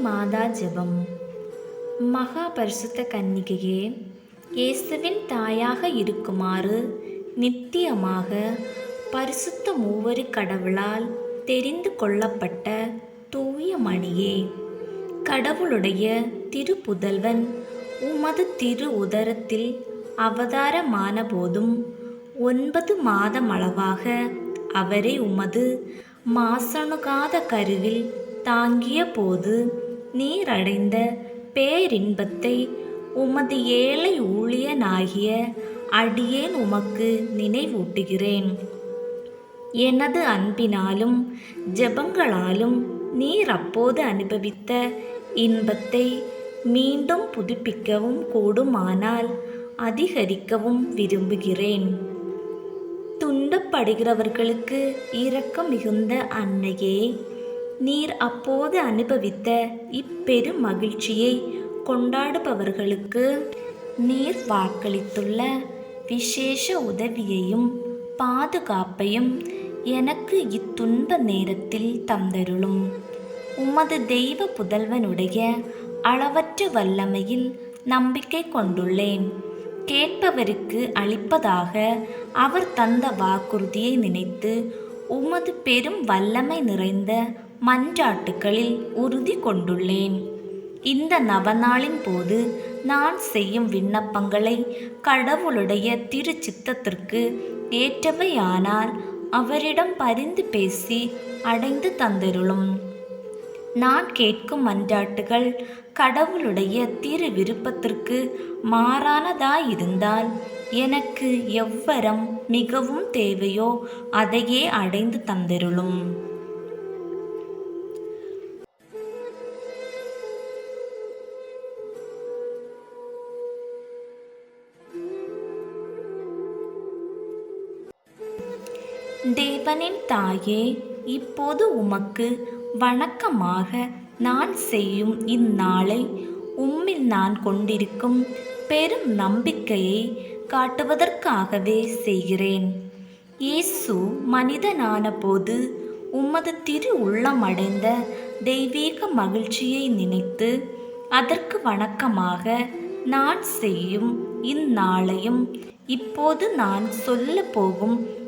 மாதா ஜெபம். மகா பரிசுத்த கன்னிகையே இயேசுவின் தாயாக இருக்குமாறு நித்தியமாக பரிசுத்த மூவரு கடவுளால் தெரிந்து கொள்ளப்பட்ட தூய மணியே கடவுளுடைய திருப்புதல்வன் உமது திரு உதரத்தில் அவதாரமான போதும் ஒன்பது மாதமளவாக அவரை உமது மாசணுகாத கருவில் தாங்கிய போது நீரடைந்த பேரின்பத்தை உமது ஏழை ஊழியனாகிய அடியேன் உமக்கு நினைவூட்டுகிறேன். எனது அன்பினாலும் ஜெபங்களாலும் நீர் அப்போது அனுபவித்த இன்பத்தை மீண்டும் புதுப்பிக்கவும் கூடுமானால் அதிகரிக்கவும் விரும்புகிறேன். துண்டப்படுகிறவர்களுக்கு இரக்கம் மிகுந்த அன்னையே நீர் அப்போது அனுபவித்த இப்பெரும் மகிழ்ச்சியை கொண்டாடுபவர்களுக்கு நீர் வாக்களித்துள்ள விசேஷ உதவியையும் பாதுகாப்பையும் எனக்கு இத்துன்ப நேரத்தில் தந்தருளும். உமது தெய்வ புதல்வனுடைய அளவற்ற வல்லமையில் நம்பிக்கை கொண்டுள்ளேன். கேட்பவருக்கு அளிப்பதாக அவர் தந்த வாக்குறுதியை நினைத்து உமது பெரும் வல்லமை நிறைந்த மன்றாட்டுகளில் உறுதி கொண்டுள்ளேன். இந்த நவநாளின் போது நான் செய்யும் விண்ணப்பங்களை கடவுளுடைய திருச்சித்தத்திற்கு ஏற்றவையானால் அவரிடம் பரிந்து பேசி அடைந்து தந்தருளும். நான் கேட்கும் மன்றாட்டுகள் கடவுளுடைய திரு விருப்பத்திற்கு மாறானதாயிருந்தால் எனக்கு எவ்வரம் மிகவும் தேவையோ அதையே அடைந்து தந்திருளும். தேவனின் தாயே இப்போது உமக்கு வணக்கமாக நான் செய்யும் இந்நாளை உம்மில் நான் கொண்டிருக்கும் பெரும் நம்பிக்கையை காட்டுவதற்காகவே செய்கிறேன். இயேசு மனிதனான போது உமது திரு உள்ளமடைந்த தெய்வீக மகிழ்ச்சியை நினைத்து அதற்கு வணக்கமாக நான் செய்யும் இந்நாளையும் இப்போது நான் சொல்ல போகும்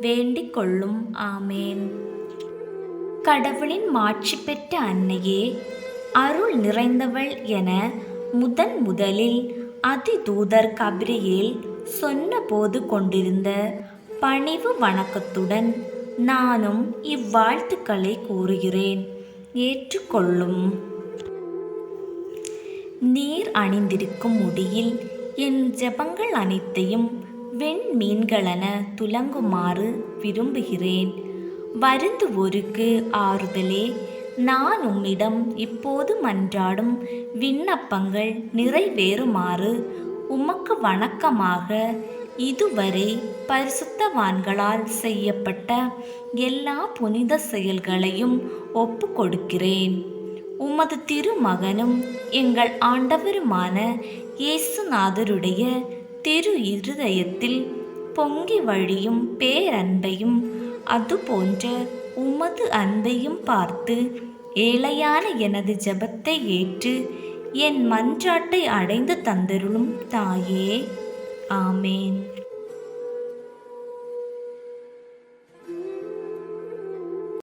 வேண்டிக் கொள்ளும் ஆமேன். கடவுளின் மாட்சி பெற்ற அன்னையே அருள் நிறைந்தவள் என முதன் முதலில் அதிதூதர் கபிரியில் சொன்னபோது கொண்டிருந்த பணிவு வணக்கத்துடன் நானும் இவ்வாழ்த்துக்களை கூறுகிறேன். ஏற்றுக்கொள்ளும். நீர் அணிந்திருக்கும் முடியில் என் ஜெபங்கள் அனைத்தையும் வெண்மீன்களென துலங்குமாறு விரும்புகிறேன். வருந்துவோருக்கு ஆறுதலே நான் உம்மிடம் இப்போது மன்றாடும் விண்ணப்பங்கள் நிறைவேறுமாறு உமக்கு வணக்கமாக இதுவரை பரிசுத்தவான்களால் செய்யப்பட்ட எல்லா புனித செயல்களையும் ஒப்பு கொடுக்கிறேன் உமது திருமகனும் எங்கள் ஆண்டவருமான இயேசுநாதருடைய திரு இருதயத்தில் பொங்கி வழியும் பேரன்பையும் அதுபோன்ற உமது அன்பையும் பார்த்து ஏழையான எனது ஜெபத்தை ஏற்று என் மன்றாட்டை அடைந்து தந்தருளும் தாயே. ஆமேன்.